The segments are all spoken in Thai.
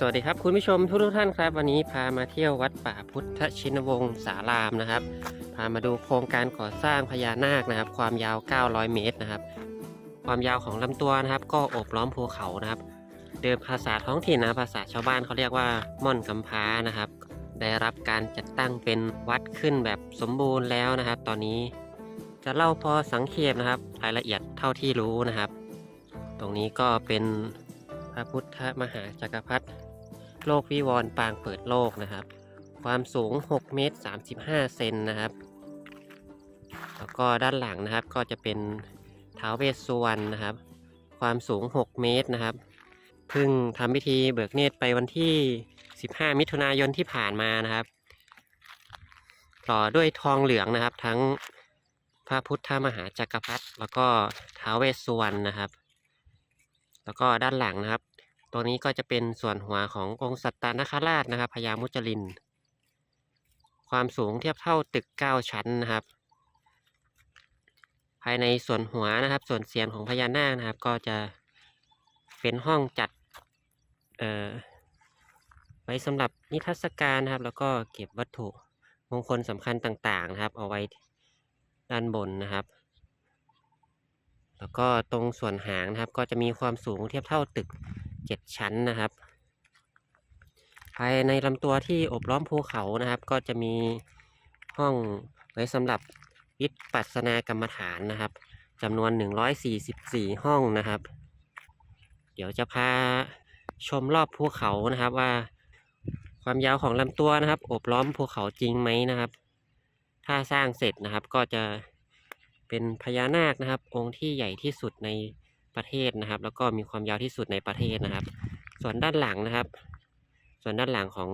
สวัสดีครับคุณผู้ชมทุกทุกท่านครับ วันนี้พามาเที่ยววัดป่าพุทธชินวงศ์สารามนะครับ พามาดูโครงการก่อสร้างพญานาคนะครับ ความยาว 900 เมตรนะครับ ความยาวของลำตัวนะครับ ก็โอบล้อมภูเขานะครับ เดิมภาษาท้องถิ่นนะภาษาชาวบ้านเขาเรียกว่าม่อนกำพานะครับ ได้รับการจัดตั้งเป็นวัดขึ้นแบบสมบูรณ์แล้วนะครับ ตอนนี้จะเล่าพอสังเขปนะครับ รายละเอียดเท่าที่รู้นะครับ ตรงนี้ก็เป็นพระพุทธมหาจักรพรรดิ โลกวิวรณ์ปางเปิดโลกนะครับ ความสูง 6 เมตร 35 เซนนะครับ แล้วก็ด้านหลังนะครับก็จะเป็นท้าวเวสสุวรรณนะครับ ความสูง 6 เมตรนะครับเพิ่งทำพิธีเบิกเนตรไปวันที่ 15 มิถุนายนที่ผ่านมานะครับ ต่อด้วยทองเหลืองนะครับ ทั้งพระพุทธมหาจักรพรรดิแล้วก็ท้าวเวสสุวรรณนะครับ แล้วก็ด้านหลังนะครับ ตัวนี้ก็จะเป็นส่วนหัวขององค์สัตตานคราชนะครับพญามุจลิน ความสูงเทียบเท่าตึก 9 ชั้นนะครับ ภายในส่วนหัวนะครับ ส่วนเสียนของพญานาคนะครับ ก็จะเป็นห้องจัดไว้สำหรับนิทรรศการนะครับ แล้วก็เก็บวัตถุมงคลสำคัญต่างๆนะครับ เอาไว้ด้านบนนะครับ แล้วก็ตรงส่วนหางนะครับ ก็จะมีความสูงเทียบเท่าตึก 7ชั้นนะครับ ภายในลำตัวที่อบล้อมภูเขานะครับ ก็จะมีห้องไว้สำหรับวิปัสสนากรรมฐานนะครับจำนวน 144 ห้องนะครับ เดี๋ยวจะพาชมรอบภูเขานะครับว่า ความยาวของลำตัวนะครับ อบล้อมภูเขาจริงไหมนะครับ ถ้าสร้างเสร็จนะครับก็จะเป็นพญานาคนะครับ องค์ที่ใหญ่ที่สุดใน ประเทศนะครับ แล้วก็มีความยาวที่สุดในประเทศนะครับ ส่วนด้านหลังนะครับ ส่วนด้านหลังของ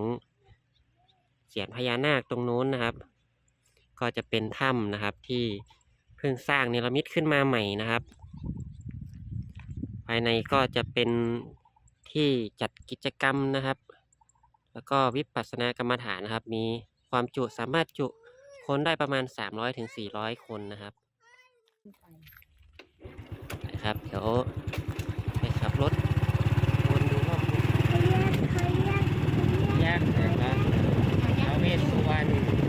เสียนพญานาคตรงนู้นนะครับ ก็จะเป็นถ้ำนะครับที่เพิ่งสร้างเนรมิตขึ้นมาใหม่นะครับ ภายในก็จะเป็นที่จัดกิจกรรมนะครับ แล้วก็วิปัสสนากรรมฐานนะครับ มีความจุสามารถจุคนได้ประมาณ 300-400ถึงคนนะครับ นะครับ เดี๋ยวไปขับรถวนดูรอบภูแยกนะครับท้าวเวสสุวรรณ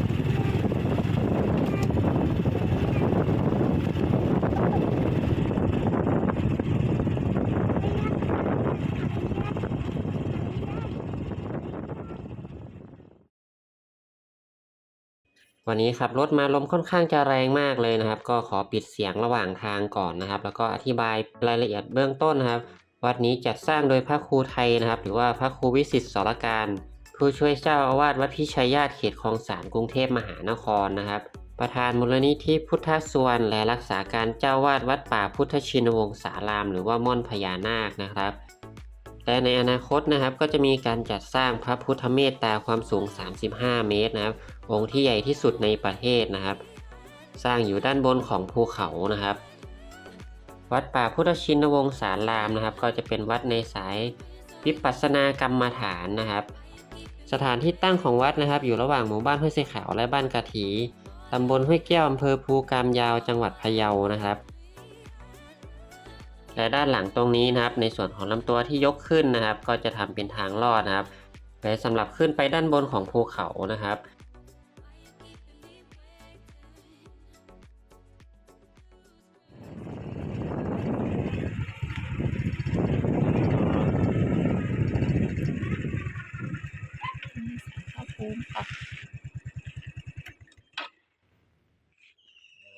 วันนี้ขับรถมาลมค่อนข้างจะแรงมากเลยนะครับ ก็ขอปิดเสียงระหว่างทางก่อนนะครับ แล้วก็อธิบายรายละเอียดเบื้องต้นนะครับ วัดนี้จัดสร้างโดยพระครูไทยนะครับ หรือว่าพระครูวิสิตสรการ ผู้ช่วยเจ้าอาวาสวัดพิชัยญาติเขตคลองสานกรุงเทพมหานครนะครับ ประธานมูลนิธิพุทธสวรรณและรักษาการเจ้าวาดวัดป่าพุทธชินวงศ์สาราม หรือว่าม่อนพญานาคนะครับ และในอนาคตนะครับก็จะมีการจัดสร้างพระพุทธเมตตาความสูง 35 เมตรนะครับ องค์ที่ใหญ่ที่สุดในประเทศนะครับ สร้างอยู่ด้านบนของภูเขานะครับ วัดป่าพุทธชินวงศ์สารามนะครับ ก็จะเป็นวัดในสายวิปัสสนากรรมฐานนะครับ สถานที่ตั้งของวัดนะครับ อยู่ระหว่างหมู่บ้านห้วยเสขาวและบ้านกะถีตำบลห้วยแก้วอำเภอภูกามยาวจังหวัดพะเยานะครับ และด้านหลังตรงนี้นะครับ ในส่วนของลำตัวที่ยกขึ้นนะครับ ก็จะทำเป็นทางลอดนะครับไว้สำหรับขึ้นไปด้านบนของภูเขานะครับครับผมค่ะ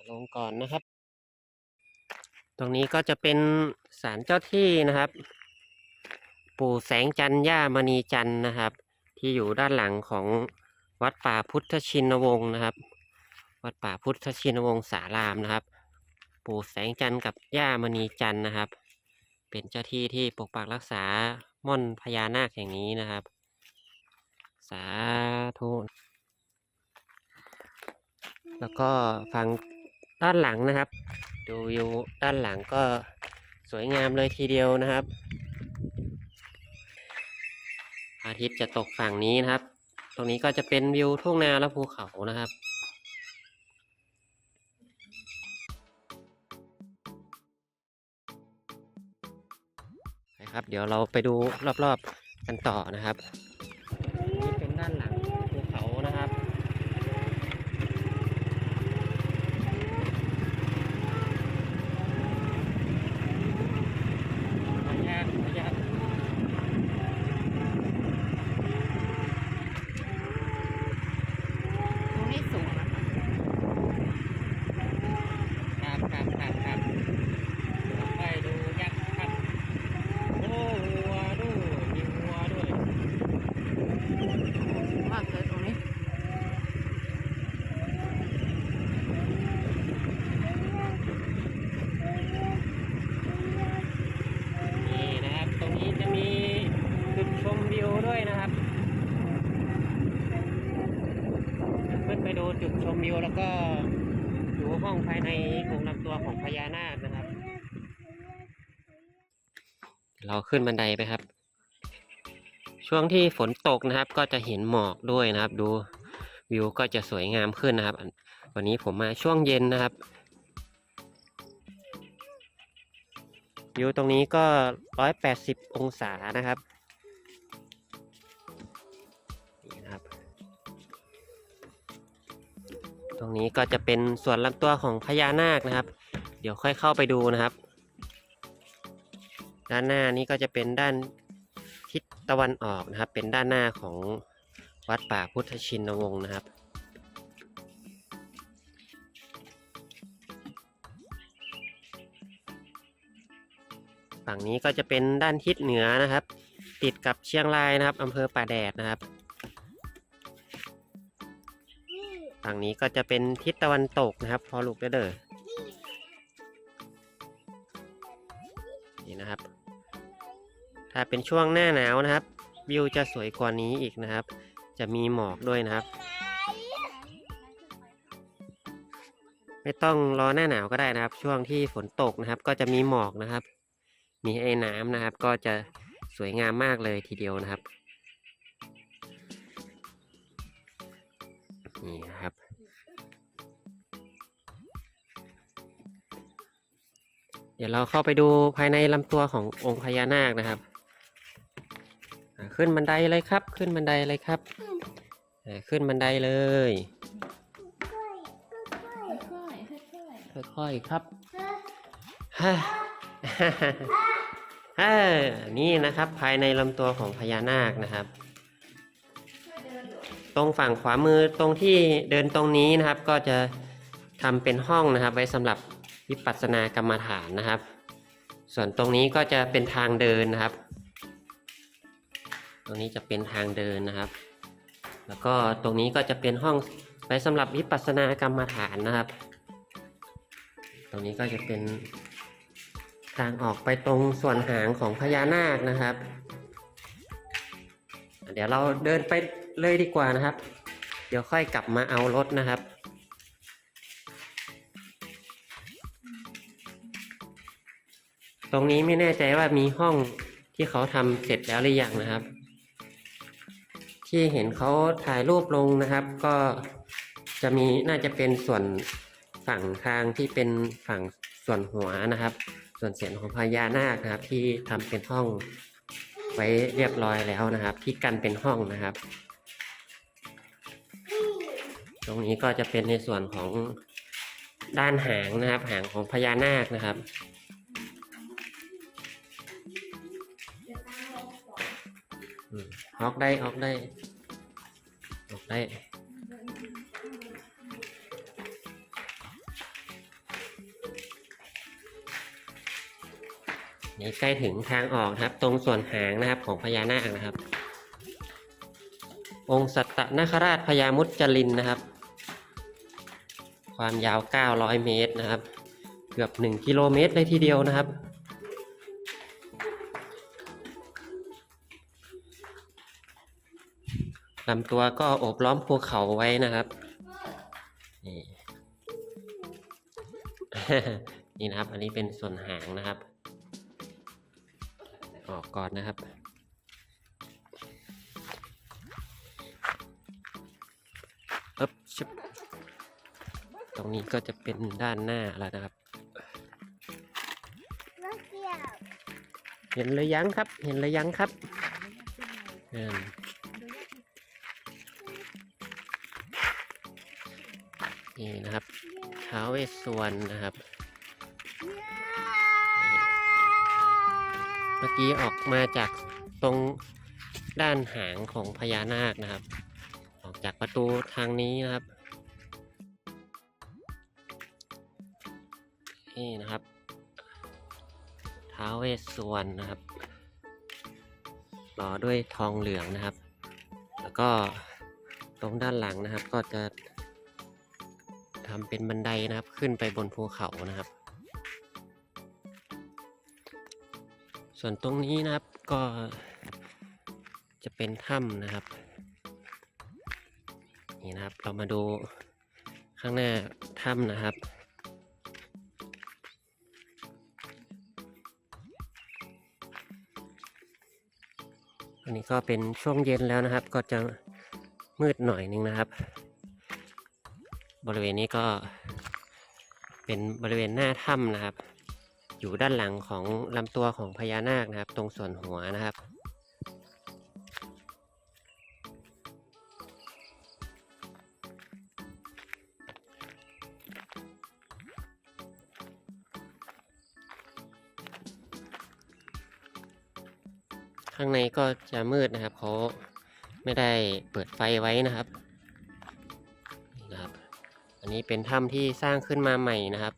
ลงก่อนนะครับ ตรงนี้ก็จะเป็นศาลเจ้าที่นะครับ ปู่แสงจันย่ามณีจันนะครับ ที่อยู่ด้านหลังของวัดป่าพุทธชินวงศ์นะครับ วัดป่าพุทธชินวงศ์สารามนะครับ ปู่แสงจันกับย่ามณีจันนะครับ เป็นเจ้าที่ที่ปกปักรักษาม่อนพญานาคแห่งนี้นะครับ สาธุแล้วก็ฝั่ง ด้านหลังนะครับ ดูวิวด้านหลังก็สวยงามเลยทีเดียวนะครับ อาทิตย์จะตกฝั่งนี้นะครับ ตรงนี้ก็จะเป็นวิวทุ่งนาและภูเขานะครับนะครับ เดี๋ยวเราไปดูรอบๆกันต่อนะครับนี่เป็นด้านหลังภูเขานะครับ ขออนุญาตขออนุญาต ตรงนี้สูงนะคะ ครับครับครับครับเดี๋ยวไปดูยักษ์ครับ โอ้วัวด้วยมีวัวด้วย สูงมากเลยตรงนี้ นี่นะครับ ตรงนี้จะมีจุดชมวิวด้วยนะครับ ขึ้นไปดูจุดชมวิวแล้วก็ดูห้องภายในองค์ลำตัวของพญานาคนะครับ เราขึ้นบันไดไปครับ ช่วงที่ฝนตกนะครับ ก็จะเห็นหมอกด้วยนะครับ ดูวิวก็จะสวยงามขึ้นนะครับ วันนี้ผมมาช่วงเย็นนะครับวิวตรงนี้ก็ 180 องศานะครับนี่นะครับ ตรงนี้ก็จะเป็นส่วนลำตัวของพญานาคนะครับ เดี๋ยวค่อยเข้าไปดูนะครับ ด้านหน้านี้ก็จะเป็นด้านทิศตะวันออกนะครับ เป็นด้านหน้าของวัดป่าพุทธชินวงศ์นะครับ ฝั่งนี้ก็จะเป็นด้านทิศเหนือนะครับ ติดกับเชียงรายนะครับอำเภอป่าแดดนะครับฝั่งนี้ก็จะเป็นทิศตะวันตกนะครับ พอลูกเด้อ ถ้าเป็นช่วงหน้าหนาวนะครับ วิวจะสวยกว่านี้อีกนะครับ จะมีหมอกด้วยนะครับ ไม่ต้องรอหน้าหนาวก็ได้นะครับ ช่วงที่ฝนตกนะครับ ก็จะมีหมอกนะครับ มีไอ้น้ำนะครับ ก็จะสวยงามมากเลยทีเดียวนะครับนี่นะครับเดี๋ยวเราเข้าไปดูภายในลำตัวขององค์พญานาคนะครับ ขึ้นบันไดเลยครับ ขึ้นบันไดเลยครับขึ้นบันไดเลย ค่อยๆค่อยค่อยๆครับฮ่าฮ่านี่นะครับภายในลำตัวของพญานาคนะครับ ตรงฝั่งขวามือตรงที่เดินตรงนี้นะครับ ก็จะทำเป็นห้องนะครับ ไว้สำหรับวิปัสสนากรรมฐานนะครับ ส่วนตรงนี้ก็จะเป็นทางเดินนะครับ ตรงนี้จะเป็นทางเดินนะครับ แล้วก็ตรงนี้ก็จะเป็นห้องไว้สำหรับวิปัสสนากรรมฐานนะครับ ตรงนี้ก็จะเป็นทางออกไปตรงส่วนหางของพญานาคนะครับ เดี๋ยวเราเดินไปเลยดีกว่านะครับ เดี๋ยวค่อยกลับมาเอารถนะครับตรงนี้ไม่แน่ใจว่ามีห้องที่เขาทำเสร็จแล้วหรือยังนะครับ ที่เห็นเขาถ่ายรูปลงนะครับ ก็จะมีน่าจะเป็นส่วนฝั่งทางที่เป็นฝั่งส่วนหัวนะครับ ส่วนเสียนของพญานาคนะครับ ที่ทำเป็นห้องไว้เรียบร้อยแล้วนะครับ ที่กันเป็นห้องนะครับ ตรงนี้ก็จะเป็นในส่วนของด้านหางนะครับ หางของพญานาคนะครับอืม ออกได้ออกได้ออกได้นี่ใกล้ถึงทางออกนะครับ ตรงส่วนหางนะครับของพญานาคนะครับ องค์สัตตนคราชพญามุจจลินนะครับ ความยาว 900 เมตรนะครับ เกือบ 1 กิโลเมตรเลยทีเดียวนะครับ ลำตัวก็โอบล้อมภูเขาไว้นะครับนี่นี่นะครับ อันนี้เป็นส่วนหางนะครับ ออกก่อนนะครับอ๊บชิบตรงนี้ก็จะเป็นด้านหน้าแล้วนะครับ เห็นหรือยังครับ เห็นหรือยังครับอืม นี่นะครับท้าเวสวรนะครับ เมื่อกี้ออกมาจากตรงด้านหางของพญานาคนะครับ ออกจากประตูทางนี้นะครับ นี่นะครับท้าเวสสวรนะครับหล่อด้วยทองเหลืองนะครับ แล้วก็ตรงด้านหลังนะครับก็จะ ทำเป็นบันไดนะครับ ขึ้นไปบนภูเขานะครับ ส่วนตรงนี้นะครับก็จะเป็นถ้ำนะครับ นี่นะครับเรามาดูข้างหน้าถ้ำนะครับอันนี้ก็เป็นช่วงเย็นแล้วนะครับ ก็จะมืดหน่อยนึงนะครับ บริเวณนี้ก็เป็นบริเวณหน้าถ้ำนะครับ อยู่ด้านหลังของลำตัวของพญานาคนะครับ ตรงส่วนหัวนะครับข้างในก็จะมืดนะครับเขาไม่ได้เปิดไฟไว้นะครับ อันนี้เป็นถ้ำที่สร้างขึ้นมาใหม่นะครับ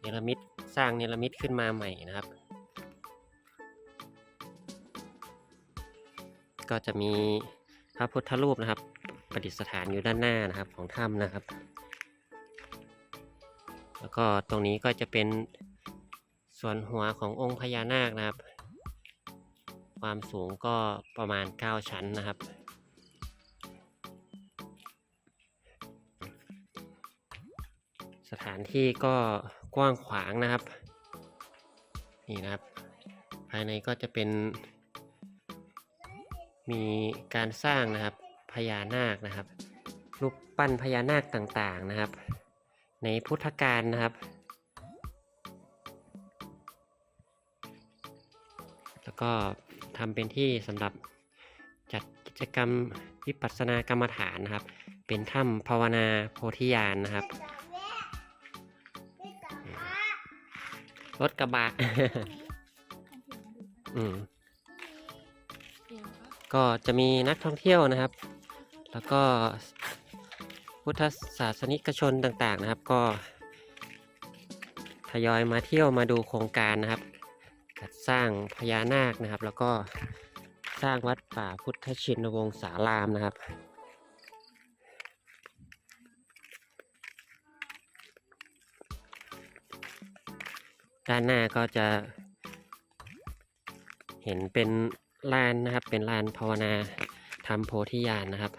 เนรมิตสร้างเนรมิตขึ้นมาใหม่นะครับ ก็จะมีพระพุทธรูปนะครับ ประดิษฐานอยู่ด้านหน้านะครับของถ้ำนะครับ แล้วก็ตรงนี้ก็จะเป็นส่วนหัวขององค์พญานาคนะครับ ความสูงก็ประมาณ 9 ชั้นนะครับ ถานที่ก็กว้างขวางนะครับ นี่นะครับ ภายในก็จะเป็น มีการสร้างนะครับพญานาคนะครับ รูปปั้นพญานาคต่างๆนะครับ ในพุทธกาลนะครับ แล้วก็ทำเป็นที่สำหรับจัดกิจกรรมวิปัสสนากรรมฐานนะครับ เป็นถ้ำภาวนาโพธิญาณนะครับ รถกระบะ อืม ก็จะมีนักท่องเที่ยวนะครับ แล้วก็พุทธศาสนิกชนต่างๆนะครับ ก็ทยอยมาเที่ยวมาดูโครงการนะครับ จัดสร้างพญานาคนะครับ แล้วก็สร้างวัดป่าพุทธชินวงศารามนะครับ ด้านหน้าก็จะเห็นเป็นลานนะครับ เป็นลานภาวนาทำโพธิญาณนะครับ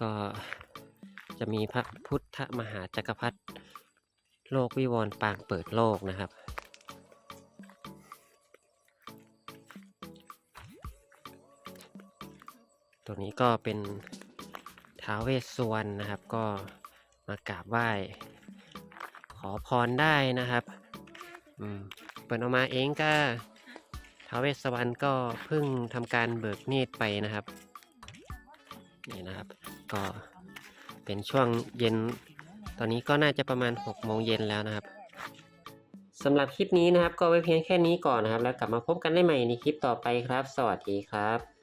ก็จะมีพระพุทธมหาจักรพรรดิโลกวิวรณ์ปางเปิดโลกนะครับ ตัวนี้ก็เป็นท้าวเวสสวรรณนะครับ ก็มากราบไหว้ ขอพรได้นะครับ อืมเปิดออกมาเองก็ท้าวเวสสวรรณก็เพิ่งทำการเบิกเนตรไปนะครับนี่นะครับก็เป็นช่วงเย็น ตอนนี้ก็น่าจะประมาณ6โมงเย็นแล้วนะครับสำหรับคลิปนี้นะครับ ก็ไว้เพียงแค่นี้ก่อนนะครับ แล้วกลับมาพบกันได้ใหม่ในคลิปต่อไปครับ สวัสดีครับ